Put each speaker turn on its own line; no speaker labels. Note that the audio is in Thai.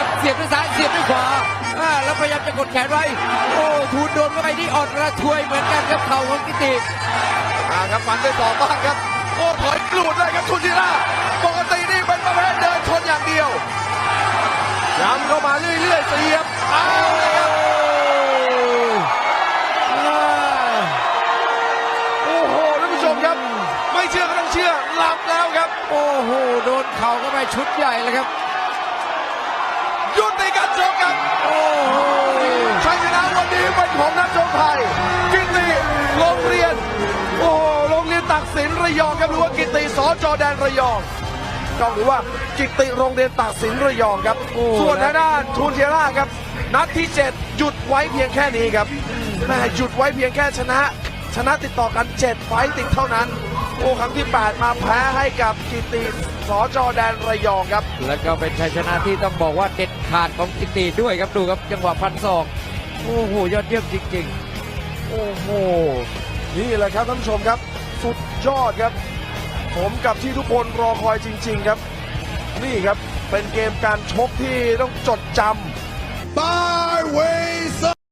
ครับเสียบด้วยซ้ายเสียบด้วยขวาอ่าแล้วพยายามจะกดแขนไว้ โอ้ทูนโดนเข้าไปที่อ่อนระทวยเหมือนกันครับเข่าของกิติ
อ่าครับฟันด้วยศอกบ้างครับ โอ้ถอยกลูดเลยครับทุนจิราปกตินี่เป็นประเภทเดินชนอย่างเดียวย้ำเข้ามาเรื่อยๆเสียบเอาเลยครับ
อ่า
โอ้โหท่านผู้ชมครับ ไม่เชื่อก็ต้องเชื่อหลับแล้วครับ
โอ้โหโดนเข่าเข้าไปชุดใหญ่เลยครับ
ระยองครับหรือว่ากิติสอจอแดนระยองต้องหรือว่ากิติโรงเรียนตักสินระยองครับ ส่วนทางด้านทูนเทียร่าครับ นัดที่ 7 หยุดไว้เพียงแค่นี้ครับแม่หยุดไว้เพียงแค่ชนะ ชนะติดต่อกัน 7 ไฟต์ติดเท่านั้น โอ้ครั้งที่ 8 มาแพ้ให้กับกิติสอจอแดนระยองครับ
แล้วก็เป็นชัยชนะที่ต้องบอกว่าเด็ดขาดของกิติด้วยครับดูครับจังหวะพันศอกโอ้โหยอดเยี่ยมจริง
โอ้โหนี่แหละครับท่านผู้ชมครับ สุดยอดครับ ผมกับที่ทุกคนรอคอยจริง ๆ ครับ นี่ครับเป็นเกมการชกที่ต้องจดจำ
บ้า